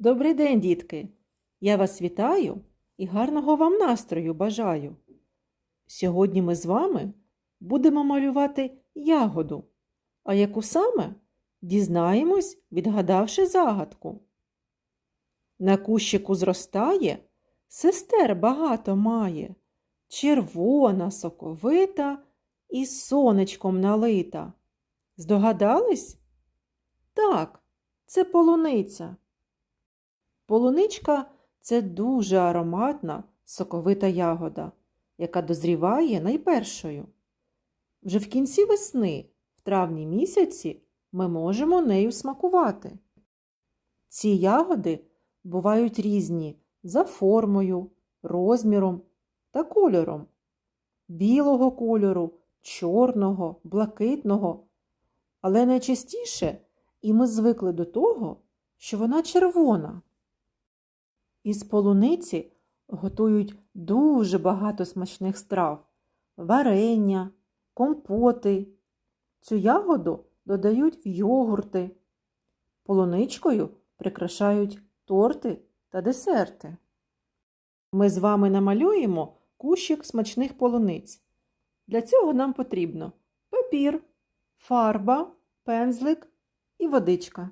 Добрий день, дітки! Я вас вітаю і гарного вам настрою бажаю. Сьогодні ми з вами будемо малювати ягоду, а яку саме дізнаємось, відгадавши загадку. На кущику зростає, сестер багато має, червона, соковита і сонечком налита. Здогадались? Так, це полуниця. Полуничка це дуже ароматна, соковита ягода, яка дозріває найпершою. Вже в кінці весни, в травні місяці, ми можемо нею смакувати. Ці ягоди бувають різні за формою, розміром та кольором білого кольору, чорного, блакитного. Але найчастіше і ми звикли до того, що вона червона. Із полуниці готують дуже багато смачних страв варення, компоти. Цю ягоду додають в йогурти. Полуничкою прикрашають торти та десерти. Ми з вами намалюємо кущик смачних полуниць. Для цього нам потрібно папір, фарба, пензлик і водичка.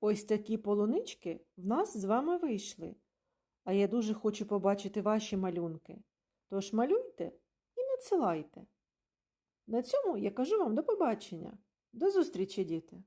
Ось такі полунички в нас з вами вийшли. А я дуже хочу побачити ваші малюнки. Тож малюйте і надсилайте. На цьому я кажу вам до побачення. До зустрічі, діти!